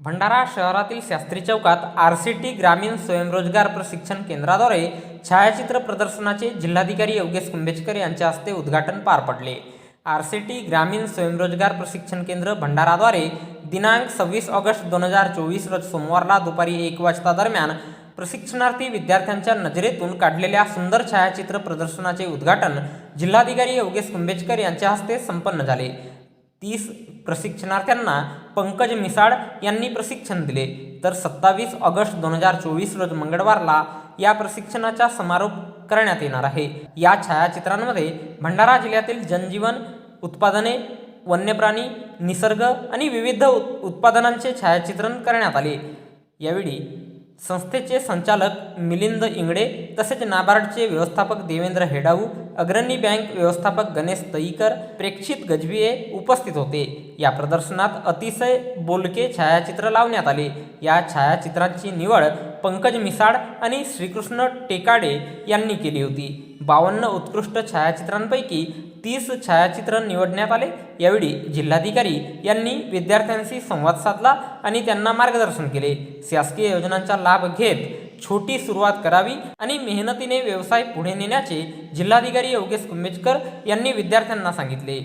भंडारा शहरातील शास्त्री चौकात R C T ग्रामीण स्वयंरोजगार प्रशिक्षण केंद्राद्वारे छायाचित्र प्रदर्शनाचे जिल्हाधिकारी योगेश कुंभेजकर यांच्या हस्ते उद्घाटन पार पडले. आर सी टी ग्रामीण स्वयंरोजगार प्रशिक्षण केंद्र भंडाराद्वारे दिनांक सव्वीस ऑगस्ट दोन हजार चोवीस रोज सोमवारला दुपारी एक वाजता दरम्यान प्रशिक्षणार्थी विद्यार्थ्यांच्या नजरेतून काढलेल्या सुंदर छायाचित्र प्रदर्शनाचे उद्घाटन जिल्हाधिकारी योगेश कुंभेजकर यांच्या हस्ते संपन्न झाले. तीस प्रशिक्षणार्थ्यांना पंकज मिसाळ यांनी प्रशिक्षण दिले. तर सत्तावीस ऑगस्ट दोन हजार चोवीस रोज मंगळवारला या प्रशिक्षणाचा समारोप करण्यात येणार आहे. या छायाचित्रांमध्ये भंडारा जिल्ह्यातील जनजीवन उत्पादने वन्यप्राणी निसर्ग आणि विविध उत उत्पादनांचे छायाचित्रण करण्यात आले. यावेळी संस्थेचे संचालक मिलिंद इंगडे तसेच नाबार्डचे व्यवस्थापक देवेंद्र हेडाऊ अग्रणी बँक व्यवस्थापक गणेश तईकर प्रेक्षित गजबिये उपस्थित होते. या प्रदर्शनात अतिशय बोलके छायाचित्र लावण्यात आले. या छायाचित्रांची निवड पंकज मिसाळ आणि श्रीकृष्ण टेकाडे यांनी केली होती. बावन्न उत्कृष्ट छायाचित्रांपैकी तीस छायाचित्र निवडण्यात आले. यावेळी जिल्हाधिकारी यांनी विद्यार्थ्यांशी संवाद साधला आणि त्यांना मार्गदर्शन केले. शासकीय योजनांचा लाभ घेत छोटी सुरुवात करावी आणि मेहनतीने व्यवसाय पुढे नेण्याचे जिल्हाधिकारी योगेश कुंभेजकर यांनी विद्यार्थ्यांना सांगितले.